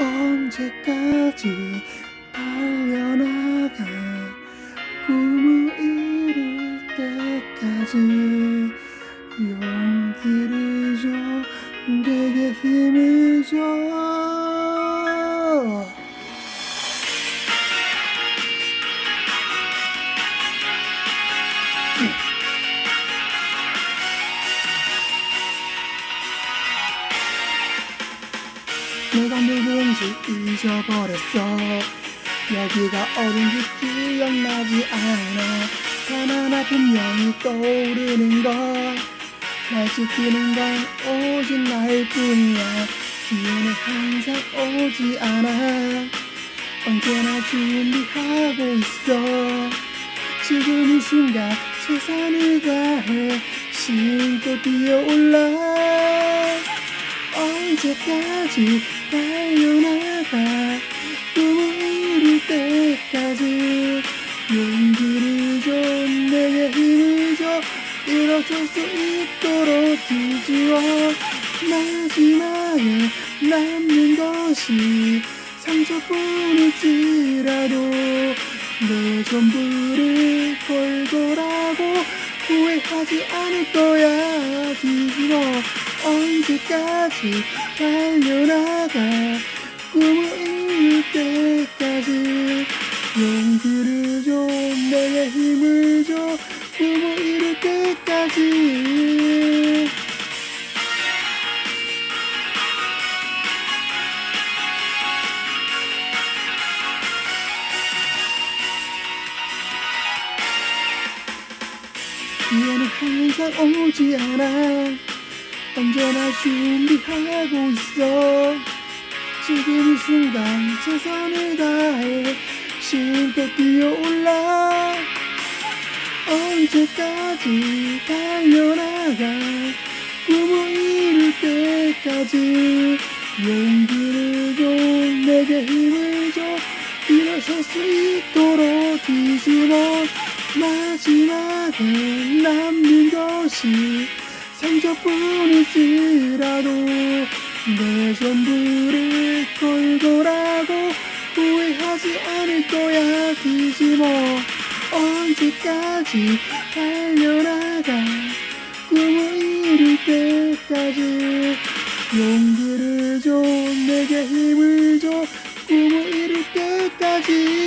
언제까지 달려나가 꿈을 이룰 때까지 용기를 줘 내게 힘을 줘 내가 누군지 잊어버렸어. 여기가 어딘지 기억나지 않아. 단 하나 분명히 떠오르는 건날 지키는 건 오직 나일 뿐이야. 기회는 항상 오지 않아. 언제나 준비하고 있어. 지금 이 순간 최선을 다해. 신고 뛰어올라 언제까지 달려나가? 꿈을 이룰 때까지 용기를 줘 내게 힘을 줘 일어설 수 있도록 뒤집어 마지막에 남는 것이 상처뿐일지라도 내 전부를 걸고라고 후회하지 않을 거야. 뒤집어 언제까지 달려나가 꿈을 이룰 때까지 용기를 줘 내게 힘을 줘 꿈을 이룰 때까지. 기회는 항상 오지 않아 언제나 준비하고 있어. 지금 이 순간 최선을 다해 신고 뛰어올라. 언제까지 달려나가 꿈을 이룰 때까지 용기를 줘 내게 힘을 줘. 일어설 수 있도록 뒤집어 마지막에 남는 것이 상처뿐일지라도 내 전부를 걸고라고 후회하지 않을 거야. 뒤집어 언제까지 달려나가 꿈을 이룰 때까지 용기를 줘 내게 힘을 줘 꿈을 이룰 때까지